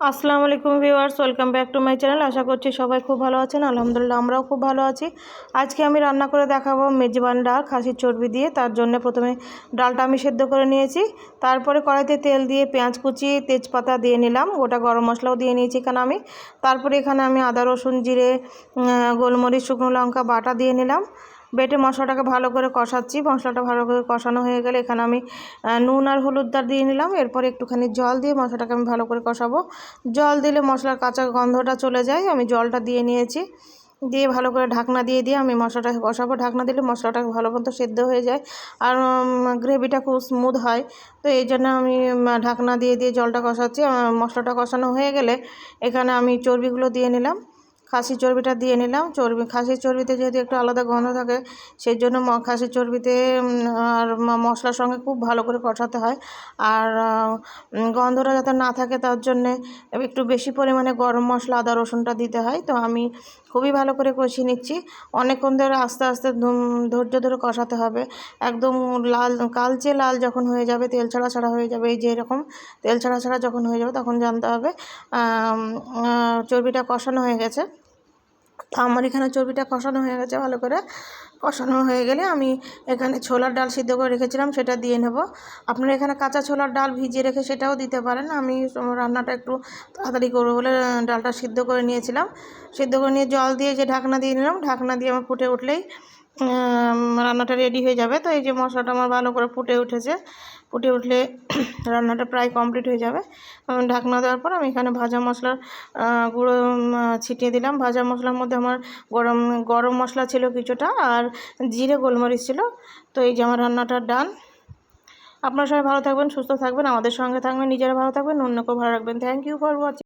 আসসালামু আলাইকুম viewers, welcome back to my channel. আশা করছি সবাই খুব ভালো আছেন। আলহামদুলিল্লাহ, আমরাও খুব ভালো আছি। আজকে আমি রান্না করে দেখাবো মেজবান ডাল, খাসির চর্বি দিয়ে। তার জন্য প্রথমে ডালটা আমি সেদ্ধ করে নিয়েছি। তারপরে কড়াইতে তেল দিয়ে পেঁয়াজ কুচি, তেজপাতা দিয়ে নিলাম। গোটা গরম মশলাও দিয়ে নিয়েছি এখানে আমি। তারপরে এখানে আমি আদা, রসুন, জিরে গোলমরিচ, শুকনো লঙ্কা, বাটা দিয়ে নিলাম। বেটে মশলাটাকে ভালো করে কষাচ্ছি। মশলাটা ভালো করে কষানো হয়ে গেলে এখানে আমি নুন আর হলুদদার দিয়ে নিলাম। এরপর একটুখানি জল দিয়ে মশলাটাকে আমি ভালো করে কষাবো। জল দিলে মশলার কাঁচা গন্ধটা চলে যায়। আমি জলটা দিয়ে নিয়েছি। দিয়ে ভালো করে ঢাকনা দিয়ে দিয়ে আমি মশলাটাকে কষাবো। ঢাকনা দিলে মশলাটা ভালো মতো সেদ্ধ হয়ে যায় আর গ্রেভিটা খুব স্মুথ হয়। তো এই জন্য আমি ঢাকনা দিয়ে দিয়ে জলটা কষাচ্ছি। মশলাটা কষানো হয়ে গেলে এখানে আমি চর্বিগুলো দিয়ে নিলাম। খাসির চর্বিটা দিয়ে নিলাম। চর্বি, খাসির চর্বিতে যেহেতু একটু আলাদা গন্ধ থাকে, সেই জন্য খাসির চর্বিতে আর মশলার সঙ্গে খুব ভালো করে কষাতে হয়। আর গন্ধটা যাতে না থাকে তার জন্যে একটু বেশি পরিমাণে গরম মশলা, আদা, রসুনটা দিতে হয়। তো আমি খুবই ভালো করে কষিয়ে নিচ্ছি। অনেকক্ষণ ধরে আস্তে আস্তে ধৈর্য ধরে কষাতে হবে। একদম লাল, কালচে লাল যখন হয়ে যাবে, তেল ছাড়া ছাড়া হয়ে যাবে, এই যে এরকম তেল ছাড়া ছাড়া যখন হয়ে যাবে, তখন জানতে হবে চর্বিটা কষানো হয়ে গেছে। তো আমার এখানে চর্বিটা কষানো হয়ে গেছে ভালো করে। কষানো হয়ে গেলে আমি এখানে ছোলার ডাল সিদ্ধ করে রেখেছিলাম, সেটা দিয়ে নেব। আপনারা এখানে কাঁচা ছোলার ডাল ভিজিয়ে রেখে সেটাও দিতে পারেন। আমি রান্নাটা একটু তাড়াতাড়ি করব বলে ডালটা সিদ্ধ করে নিয়েছিলাম। সিদ্ধ করে নিয়ে জল দিয়ে যে ঢাকনা দিয়ে নিলাম, ঢাকনা দিয়ে আমার ফুটে উঠলেই রান্নাটা রেডি হয়ে যাবে। তো এই যে মশলাটা আমার ভালো করে ফুটে উঠেছে। ফুটে উঠলে রান্নাটা প্রায় কমপ্লিট হয়ে যাবে। ঢাকনা দেওয়ার পর আমি এখানে ভাজা মশলার গুঁড়ো ছিটিয়ে দিলাম। ভাজা মশলার মধ্যে আমার গরম গরম মশলা ছিল কিছুটা আর জিরে গোলমরিচ ছিল। তো এই যে আমার রান্নাটা ডান আপনারা সবাই ভালো থাকবেন, সুস্থ থাকবেন, আমাদের সঙ্গে থাকবেন, নিজেরা ভালো থাকবেন, অন্যকেও ভালো রাখবেন। Thank you for watching